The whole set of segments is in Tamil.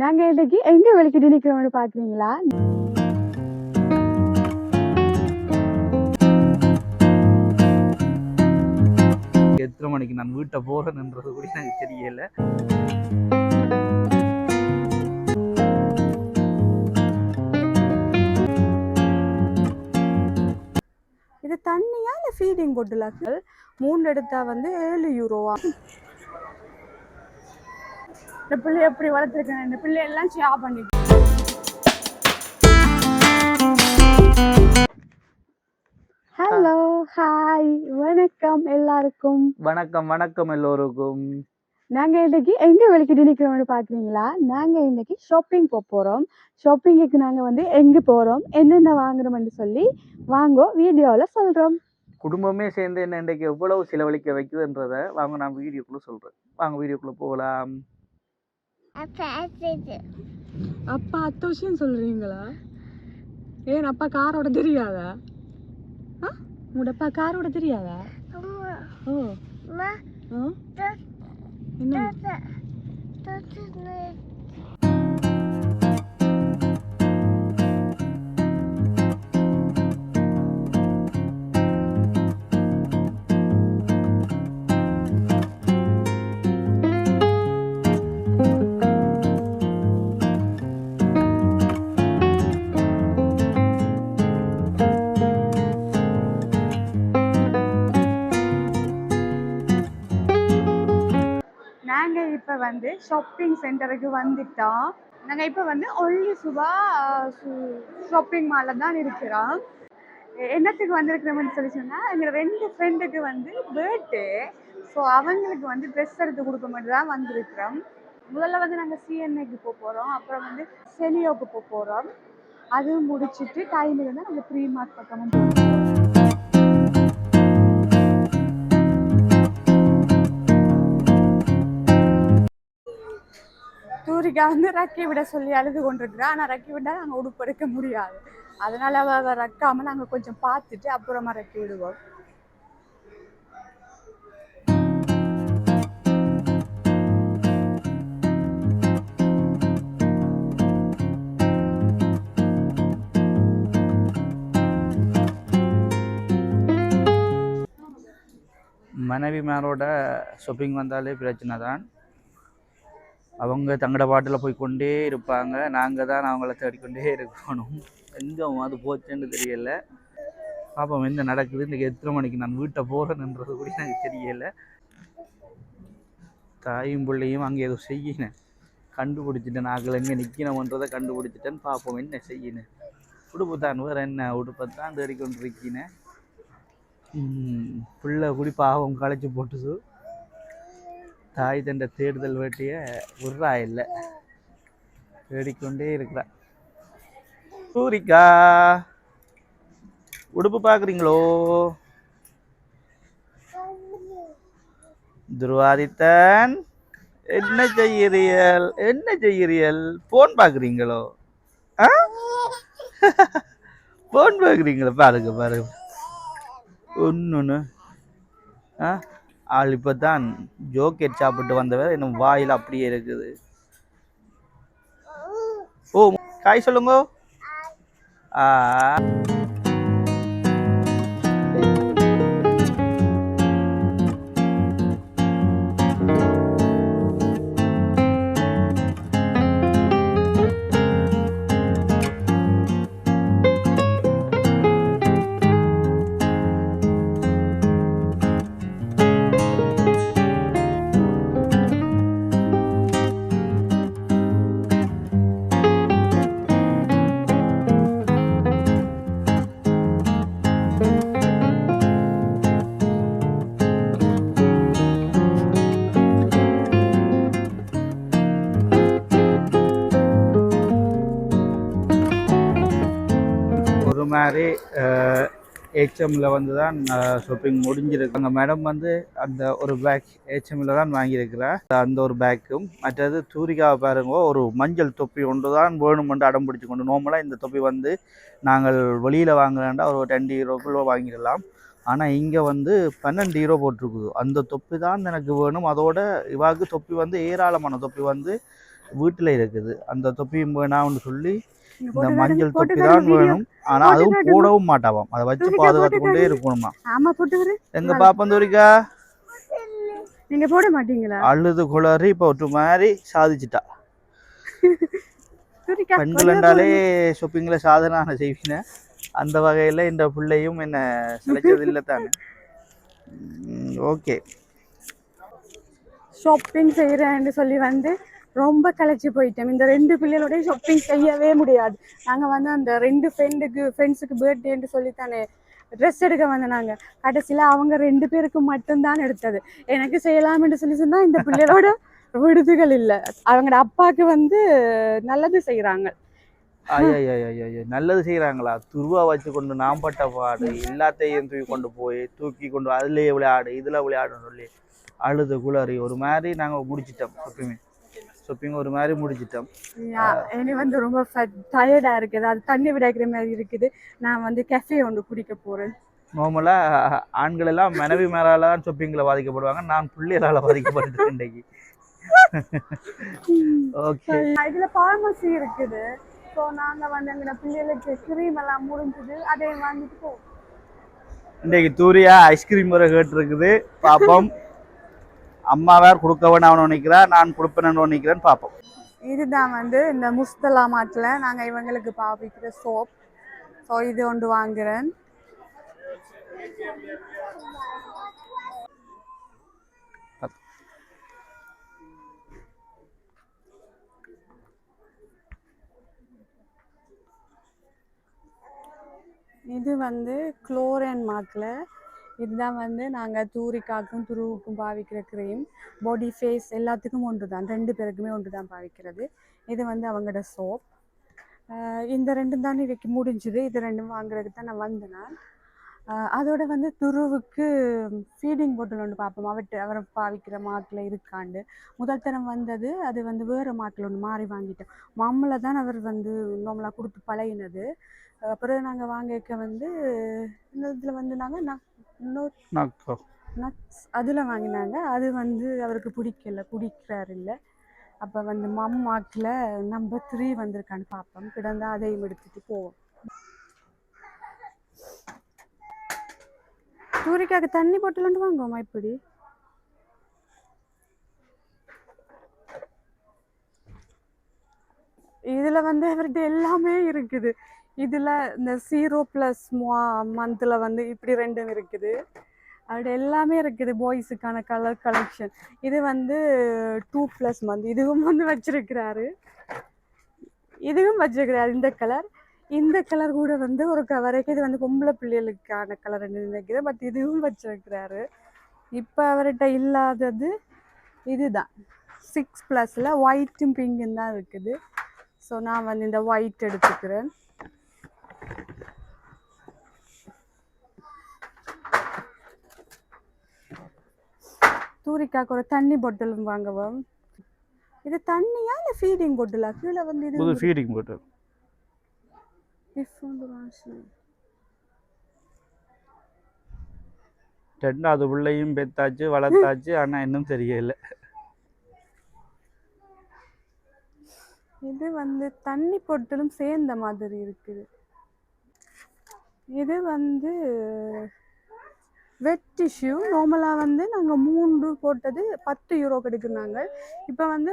நாங்க இன்னைக்கு எங்க வெளிக்கிட்டு நிக்கிறோம்னு பாக்குறீங்களா? எத்தனை மணிக்கு நான் வீட்டை போறேன்ன்றது கூட எனக்கு தெரியல. இது தண்ணியா இல்ல ஃபீடிங் பொட்டிலாக்கள் மூணு எடுத்தா வந்து ஏழு யூரோவா இந்த பிள்ளை எப்படி வளர்த்துருக்கேன்? இந்த பிள்ளை எல்லாம் ஷேர் பண்ணி ஹலோ ஹாய் வணக்கம் எல்லாருக்கும். வணக்கம் வணக்கம் எல்லோருக்கும். நாங்க இன்னைக்கு எங்க வெளிக்கிட்டு நிக்கிறோம்னு பாக்குறீங்களா? நாங்க இன்னைக்கு ஷாப்பிங் போக போறோம். ஷாப்பிங்குக்கு நாங்க வந்து எங்க போறோம்? என்னென்ன வாங்குறோம்னு சொல்லி வாங்கோ வீடியோல சொல்றோம். குடும்பமே சேர்ந்து என்ன இன்றைக்கு எவ்வளவு செலவழிக்க வைக்குதுன்றத வாங்க நான் வீடியோக்குள்ள சொல்றேன். வாங்க வீடியோக்குள்ள போகலாம். அப்பா அத்த விஷயம் சொல்றீங்களா? ஏன் அப்பா காரோட தெரியாதா? உங்களோட அப்பா காரோட தெரியாதா? ஓ? என்ன ஷாப்பிங் சென்டருக்கு வந்துட்டோம் நாங்க இப்ப வந்து ஒல்லி சுபா ஷாப்பிங் மாலில் தான் இருக்கிறோம் என்னத்துக்கு வந்திருக்கிறோம்னு சொல்லி சொன்னா எங்க ரெண்டு ஃப்ரெண்டுக்கு வந்து பேர்த்டே ஸோ அவங்களுக்கு வந்து ட்ரெஸ் எடுத்து கொடுக்க மட்டும் தான் வந்திருக்கிறோம். முதல்ல வந்து நாங்கள் சிஎன்ஏக்கு போக போகிறோம் அப்புறம் வந்து செனியோவுக்கு போக போகிறோம் அது முடிச்சுட்டு டைம் இருந்தால் நாங்கள் த்ரீ மார்க் பக்கமும் போகிறோம் தூரிகா வந்து ரக்கி விட சொல்லி அழுது கொண்டிருக்கிறா. ஆனால் ரக்கி விட்டால் நாங்கள் உடுப்பு எடுக்க முடியாது. அதனால் அவள் ரக்காமல் நாங்கள் கொஞ்சம் பார்த்துட்டு அப்புறமா ரக்கி விடுவோம். மனைவிமாரோட ஷாப்பிங் வந்தாலே பிரச்சனை தான் அவங்க தங்கட பாட்டில் போய் கொண்டே இருப்பாங்க. நாங்கள் தான் அவங்கள தேடிக்கொண்டே இருக்கணும். எங்கே அது போச்சுன்னு தெரியல. பாப்போம் என்ன நடக்குது? இன்றைக்கி எத்தனை மணிக்கு நான் வீட்டை போகிறேன்ன்றது கூட எனக்கு தெரியலை. தாயும் பிள்ளையும் அங்கே எதுவும் செய்யினேன். கண்டுபிடிச்சிட்டேன். நாங்கள் எங்கே நிற்கணுன்றதை கண்டுபிடிச்சிட்டேன்னு பார்ப்போம் என்ன செய்யினேன்? உடுப்பு தான் வேறு என்ன? உடுப்பை தான் தேடிக்கொண்டு இருக்கினேன் பிள்ளை குடி பாவம் களைச்சி போட்டுது. தாய் தண்ட தேடுதல் வேட்டிய உர்றா இல்லை. தேடிக்கொண்டே இருக்கிறா. சூரிக்கா உடுப்பு பார்க்குறீங்களோ துருவாதித்தன் என்ன செய்யறியல் என்ன செய்யறியல் ஃபோன் பார்க்குறீங்களோ ஆ? ஃபோன் பார்க்குறீங்களா பாருங்க பாருங்க. ஒன்று ஆ? ஆள் இப்போ தான் ஜோக்கெட் சாப்பிட்டு வந்தவர். இன்னும் வாயில் அப்படியே இருக்குது. ஓ காய் சொல்லுங்க. ஆ. மாதிரி ஹெச்எம்மில் வந்து தான் ஷாப்பிங் முடிஞ்சிருக்கு. அங்கே மேடம் வந்து அந்த ஒரு பேக் ஹெச்எம்மில் தான் வாங்கியிருக்கிறா. அந்த ஒரு பேக்கும் மற்றது தூரிகாவை பாருங்க ஒரு மஞ்சள் தொப்பி ஒன்று தான் வேணுமென்று அடம் பிடிச்சி கொண்டு நார்மலாக இந்த தொப்பி வந்து நாங்கள் வெளியில் வாங்கினேன்டா ஒரு ரெண்டு ஹீரோக்குள்ள வாங்கிடலாம். ஆனால் இங்கே வந்து பன்னெண்டு ஹீரோ போட்டிருக்குது. அந்த தொப்பி தான் எனக்கு வேணும். அதோட இவாக்கு தொப்பி வந்து ஏராளமான தொப்பி வந்து வீட்டில் இருக்குது. அந்த தொப்பியும் வேணாம்னு சொல்லி இந்த மஞ்சள் தொப்பி தான். வேணும். போட்டு அதுவும். போடவும் மாட்டாவாம். அதை வச்சு பாதுகாத்து கொண்டே. இருக்கணுமா? ஆமா போட்டு எங்க பாப்பம் தூரிக்கா நீங்க போட மாட்டீங்களா? அழுது குளறி இப்போ ஒரு மாதிரி சாதிச்சிட்டா பெண்கள் என்றாலே ஷாப்பிங்கில் சாதனை செய்வின. அந்த வகையில் இந்த பிள்ளையும் என்ன சிலைச்சது இல்லை தானே ஓகே. ஷாப்பிங் செய்கிறேன்னு சொல்லி வந்து ரொம்ப களைச்சி போயிட்டோம். இந்த ரெண்டு பிள்ளைகளோடய ஷாப்பிங் செய்யவே முடியாது. நாங்கள் வந்து அந்த ரெண்டு ஃப்ரெண்டுக்கு ஃப்ரெண்ட்ஸுக்கு பர்த்டேன்னு சொல்லி தானே ட்ரெஸ் எடுக்க வந்தோம் கடைசியில் அவங்க ரெண்டு பேருக்கு மட்டும்தான் எடுத்தது. எனக்கு செய்யலாம்னு சொல்லி சொன்னால் இந்த பிள்ளைகளோட விடுதுகள் இல்லை. அவங்களோட அப்பாவுக்கு வந்து நல்லது செய்கிறாங்க நல்லது செய்யறாங்களா துருவா வச்சு கொண்டு நாம் பட்ட பாடு எல்லாத்தையும் தூக்கி கொண்டு போய் தூக்கி கொண்டு அதுலயே விளையாடு இதுல விளையாடுன்னு சொல்லி அழுது குளறி ஒரு மாதிரி நாங்கள் முடிச்சிட்டோம் ஷாப்பிங் ஷாப்பிங் ஒரு மாதிரி முடிச்சிட்டோம் இனி வந்து ரொம்ப டயர்டாக இருக்குது. அது தண்ணி விடாக்கிற மாதிரி இருக்குது. நான் வந்து கெஃபே ஒன்று குடிக்க போகிறேன் நார்மலாக ஆண்கள் எல்லாம் மனைவி மேலால தான் ஷாப்பிங்கில் பாதிக்கப்படுவாங்க. நான் பிள்ளைகளால் பாதிக்கப்பட்டுட்டேன் இன்றைக்கு. ஓகே இதுல பார்மசி இருக்குது. ஸோ நாங்க வந்து எங்க பிள்ளைகளுக்கு கிரீம் எல்லாம் முடிஞ்சது. அதை வாங்கிட்டு போவோம் இன்றைக்கு தூரியா ஐஸ்கிரீம் வரை கேட்டிருக்குது. பார்ப்போம் அம்மா வேறு கொடுக்க வேணும் அவனு நினைக்கிறா நான் கொடுப்பேன் நினைக்கிறேன்னு பார்ப்போம் இதுதான் வந்து இந்த முஸ்தலா மாட்டில் நாங்கள் இவங்களுக்கு பாவிக்கிற சோப். ஸோ இது ஒன்று வாங்குறேன். இது வந்து குளோரன் மாட்டில். இதுதான் வந்து நாங்கள் தூரிக்காக்கும் துருவுக்கும் பாவிக்கிற க்ரீம் பாடி ஃபேஸ் எல்லாத்துக்கும் ஒன்று தான் ரெண்டு பேருக்குமே ஒன்று தான் பாவிக்கிறது. இது வந்து அவங்களோட சோப் இந்த ரெண்டும் தான் இன்றைக்கு முடிஞ்சுது. இது ரெண்டும் வாங்குறதுக்கு தான் நான் வந்தேன். நான் அதோட வந்து துருவுக்கு ஃபீடிங் போட்டில் ஒன்று பார்ப்போம். அவட்டு அவரை பாவிக்கிற மார்க்கில் இருக்காண்டு. முதல் தரம் வந்தது. அது வந்து வேறு மார்க்கில் ஒன்று மாறி வாங்கிட்டோம். மம்மில் தான் அவர் வந்து நம்மளாக கொடுத்து பழகினது. அப்புறம் நாங்கள் வாங்கிக்க வந்து இந்த இதில் வந்து நாங்கள் நான் நாக்கோ. நட்ஸ் அதில் வாங்கினாங்க. அது வந்து அவருக்கு பிடிக்கல பிடிக்கிறாரு இல்லை அப்போ வந்து மம் மார்க்கில் நம்பர் த்ரீ வந்திருக்கான்னு பார்ப்போம் கிடந்தா அதையும் எடுத்துட்டு போவோம். சூரிக்காக்கு தண்ணி போட்டுலன்னு வாங்குவோமா இப்படி? இதில் வந்து அவர்கிட்ட எல்லாமே இருக்குது. இதில் இந்த ஜீரோ ப்ளஸ் மந்தில் வந்து இப்படி ரெண்டும் இருக்குது. அப்படி எல்லாமே இருக்குது பாய்ஸுக்கான கலர் கலெக்ஷன் இது வந்து டூ ப்ளஸ் மந்த் இதுவும் வந்து வச்சிருக்கிறாரு. இதுவும் வச்சிருக்கிறாரு. இந்த கலர் இந்த கலர் கூட வந்து ஒரு கவரைக்கு இது வந்து பொம்பளை பிள்ளைகளுக்கான கலர் நினைக்கிறேன். பட் இதுவும் வச்சிருக்கிறாரு. இப்போ அவர்கிட்ட இல்லாதது இதுதான். சிக்ஸ் ப்ளஸில் ஒயிட்டும் பிங்கும் தான் இருக்குது. ஸோ நான் வந்து இந்த ஒயிட் எடுத்துக்கிறேன். தூரிக்காக்கு ஒரு தண்ணி பாட்டிலும் வாங்குவோம் இது தண்ணியா இல்லை ஃபீடிங் பாட்டிலா கீழே வந்து இது ஃபீடிங் போட்டு டிஃப்ரெண்ட் வாஷிங் ரெண்டாவது பிள்ளையும் பெத்தாச்சு வளர்த்தாச்சு ஆனால் இன்னும் தெரியல. இது வந்து தண்ணி பொட்டலும் சேர்ந்த மாதிரி இருக்குது. இது வந்து வெட் டிஷ்யூ நார்மலாக வந்து நாங்கள் மூன்று போட்டது பத்து யூரோ எடுக்குறாங்க இப்போ வந்து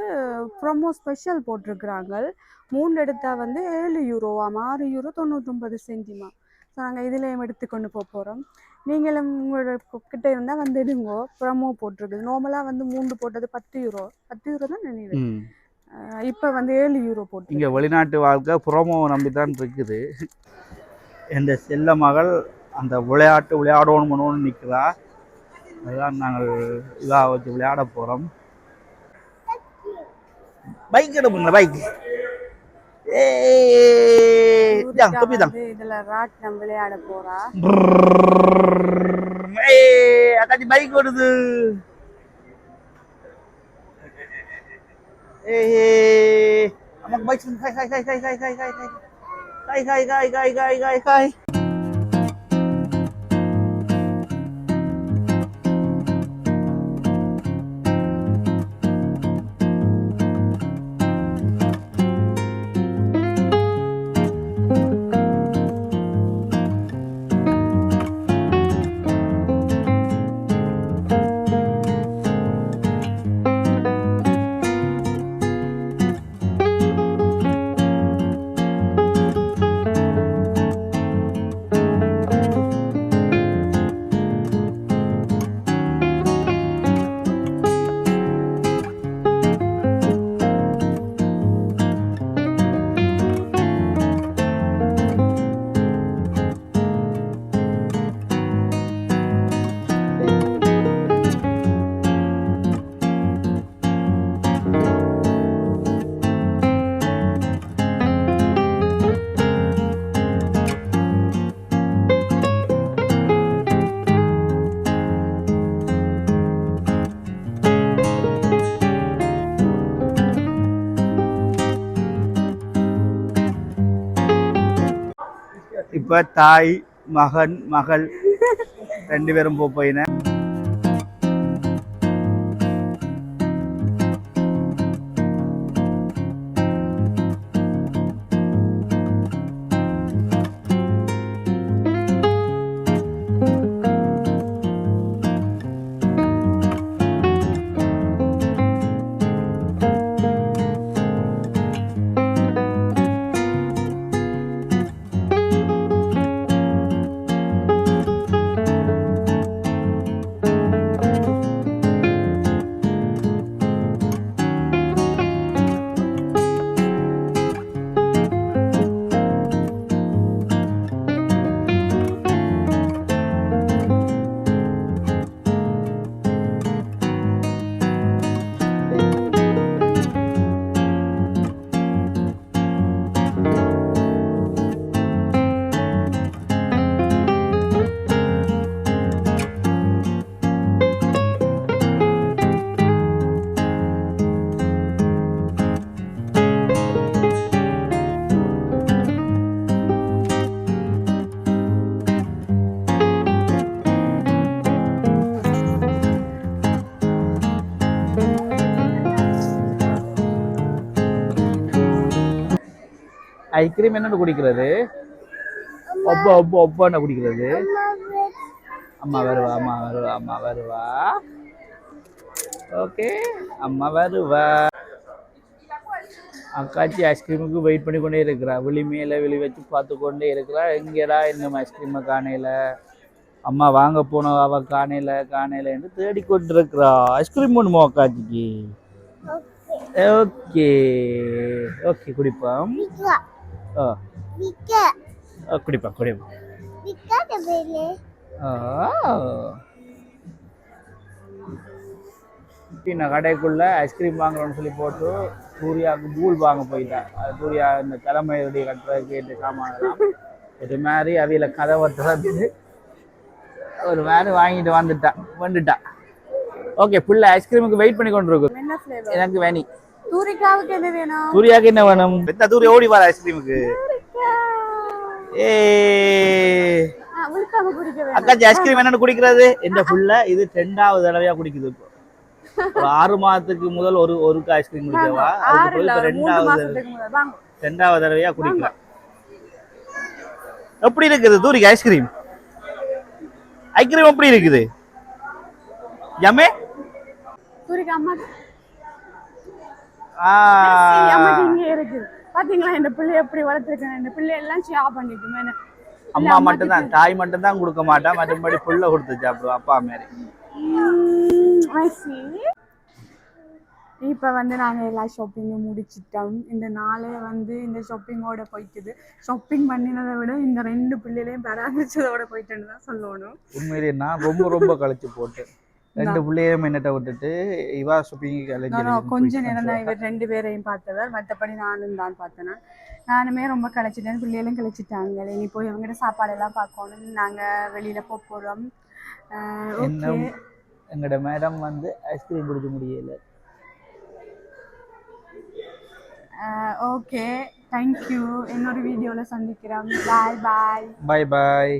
ப்ரொமோ ஸ்பெஷல் போட்டிருக்கிறாங்க. மூன்று எடுத்தால் வந்து ஏழு யூரோவாம் ஆறு யூரோ தொண்ணூற்றொம்பது சென்டிமா ஸோ நாங்கள் இதுலேயும் எடுத்துக்கொண்டு போக போகிறோம் நீங்களும் உங்களோட கிட்ட இருந்தால் வந்து எடுங்கோ. ப்ரொமோ போட்டிருக்குது. நார்மலாக வந்து மூன்று போட்டது பத்து யூரோ பத்து யூரோ தான் நினைவு. இப்போ வந்து ஏழு யூரோ போட்டு இங்கே வெளிநாட்டு வாழ்க்கை புரோமோவை நம்பி தான் இருக்குது. என் செல்ல மகள் அந்த விளையாட்டு விளையாடணும்னு நிற்கிறா அதுதான் நாங்கள் இதாக வச்சு விளையாட போகிறோம் பைக் எடுப்புங்களா பைக் விளையாட போறா பைக் ஓடுது ஏய் நமக்கு bike hi hi hi hi hi hi hi hi hi hi hi hi hi இப்போ தாய் மகன் மகள் ரெண்டு பேரும் போக ஐஸ்கிரீம் என்னென்னு குடிக்கிறது? ஒப்ப ஒப்ப ஒப்பான குடிக்கிறது? அம்மா வருவா அம்மா வருவா அம்மா வருவா. ஓகே அம்மா வருவா. அக்காச்சி ஐஸ்கிரீமுக்கு வெயிட் பண்ணி கொண்டே இருக்கிறா. விழி மேலே விழி வச்சு பார்த்து கொண்டே இருக்கிறா. எங்கேடா இன்னும் ஐஸ்கிரீமை காணையில அம்மா வாங்க போனோம் அவ காணையில காணையில என்று தேடிக்கொண்டிருக்கிறா. ஐஸ்கிரீம் வேணுமா அக்காச்சிக்கு? ஓகே ஓகே குடிப்போம். ஆ ஆ, குடிப்போம் குடிப்போம் நான் கடைக்குள்ள ஐஸ்கிரீம் வாங்குறோம்னு சொல்லி போட்டு சூர்யாவுக்கு பூல் வாங்க போயிட்டேன் அது சூர்யா இந்த தலைமையுடைய கட்டுறது கேட்டு சாமானெல்லாம் இது மாதிரி அவையில கதவை திறந்து ஒரு மாதிரி வாங்கிட்டு வந்துட்டான் வந்துட்டான் ஓகே புள்ள ஐஸ்கிரீமுக்கு வெயிட் பண்ணி கொண்டு இருக்கு எனக்கு வேணி தூரிக்காவுக்கு என்ன வேணும்? சூர்யாவுக்கு என்ன வேணும்? எந்த தூரி ஓடி வர ஐஸ்கிரீமுக்கு ஏ அக்காச்சி ஐஸ்கிரீம் என்னன்னு குடிக்கிறது? இந்த புள்ள இது ரெண்டாவது தடவையா குடிக்குது இப்போ. ஒரு ஆறு மாதத்துக்கு முதல் ஒரு ஒரு ஐஸ்கிரீம் குடிக்கவா? அதுக்கு ரெண்டாவது ரெண்டாவது தடவையா குடிக்கிறேன் எப்படி இருக்குது தூரிக்கு ஐஸ்கிரீம் ஐஸ்கிரீம் எப்படி இருக்குது? யமே? தூரிக்கா அம்மா இங்க இருக்கு பாத்தீங்களா இந்த பிள்ளை எப்படி வளர்த்துருக்கேன் இந்த பிள்ளை எல்லாம் ஷேர் பண்ணிக்குமே அம்மா மட்டும்தான் தாய் மட்டும்தான் கொடுக்க மாட்டா. மற்றபடி புள்ள கொடுத்து சாப்பிடுவா அப்பா மாரி. இப்போ வந்து நாங்கள் எல்லா ஷாப்பிங்கும் முடிச்சிட்டோம். இந்த நாளே வந்து இந்த ஷாப்பிங்கோட போயிட்டுது. ஷாப்பிங் பண்ணினதை விட இந்த ரெண்டு பிள்ளைகளையும் பராமரிச்சதோட போயிட்டுன்னு தான் சொல்லணும். உண்மையிலேயே நான் ரொம்ப ரொம்ப கழிச்சு போட்டேன். ரெண்டு பிள்ளையும் என்னட்ட விட்டுட்டு இவா ஷாப்பிங் நான் கொஞ்ச நேரம் தான் இவர் ரெண்டு பேரையும் பார்த்தவர். மற்றபடி நானும் தான் பார்த்தேன். நானுமே ரொம்ப கழிச்சிட்டேன் பிள்ளைகளும் கழிச்சிட்டாங்க இனி போய் அவங்ககிட்ட சாப்பாடெல்லாம் பார்க்கணும். நாங்கள் வெளியில் போக போகிறோம் எங்களோட மேடம் வந்து ஐஸ்கிரீம் குடிக்க முடியல. ஓகே. தேங்க்யூ இன்னொரு வீடியோவில் சந்திக்கிறோம். பாய் பாய் பாய் பாய்